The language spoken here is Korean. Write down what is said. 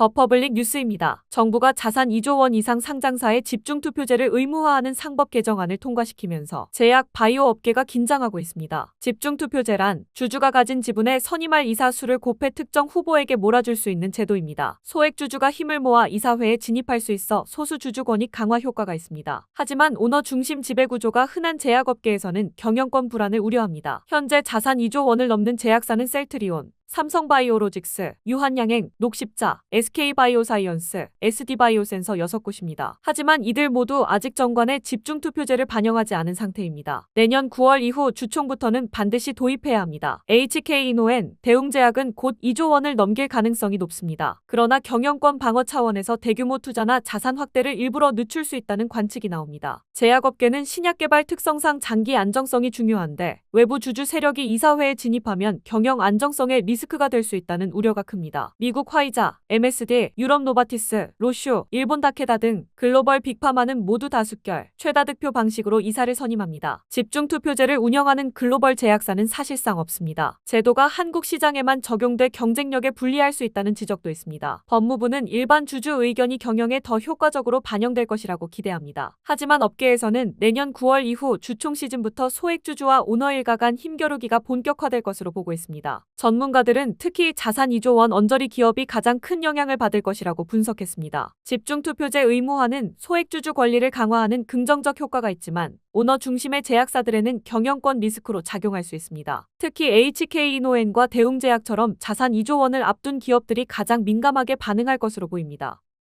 더 퍼블릭 뉴스입니다. 정부가 자산 2조 원 이상 상장사의 집중 투표제를 의무화하는 상법 개정안을 통과시키면서 제약 바이오 업계가 긴장하고 있습니다. 집중 투표제란 주주가 가진 지분의 선임할 이사 수를 곱해 특정 후보에게 몰아줄 수 있는 제도입니다. 소액 주주가 힘을 모아 이사회에 진입할 수 있어 소수 주주 권익 강화 효과가 있습니다. 하지만 오너 중심 지배 구조가 흔한 제약업계에서는 경영권 불안을 우려합니다. 현재 자산 2조 원을 넘는 제약사는 셀트리온, 삼성바이오로직스, 유한양행, 녹십자, SK바이오사이언스, SD바이오센서 6곳입니다. 하지만 이들 모두 아직 정관에 집중투표제를 반영하지 않은 상태입니다. 내년 9월 이후 주총부터는 반드시 도입해야 합니다. HK이노엔, 대웅제약은 곧 2조 원을 넘길 가능성이 높습니다. 그러나 경영권 방어 차원에서 대규모 투자나 자산 확대를 일부러 늦출 수 있다는 관측이 나옵니다. 제약업계는 신약 개발 특성상 장기 안정성이 중요한데 외부 주주 세력이 이사회에 진입하면 경영 안정성에 리스 크가 될 수 있다는 우려가 큽니다. 미국 화이자, MSD, 유럽 노바티스, 로쇼, 일본 다케다 등 글로벌 빅파마는 모두 다수결, 최다 득표 방식으로 이사를 선임합니다. 집중투표제를 운영하는 글로벌 제약사는 사실상 없습니다. 제도가 한국 시장에만 적용돼 경쟁력에 불리할 수 있다는 지적도 있습니다. 법무부는 일반 주주 의견이 경영에 더 효과적으로 반영될 것이라고 기대합니다. 하지만 업계에서는 내년 9월 이후 주총 시즌부터 소액 주주와 오너 일가 간 힘겨루기가 본격화될 것으로 보고 있습니다. 전문가 들은 특히 자산 2조 원 언저리 기업이 가장 큰 영향을 받을 것이라고 분석했습니다. 집중투표제 의무화는 소액주주 권리를 강화하는 긍정적 효과가 있지만 오너 중심의 제약사들에는 경영권 리스크로 작용할 수 있습니다. 특히 HK이노엔과 대웅제약처럼 자산 2조 원을 앞둔 기업들이 가장 민감하게 반응할 것으로 보입니다.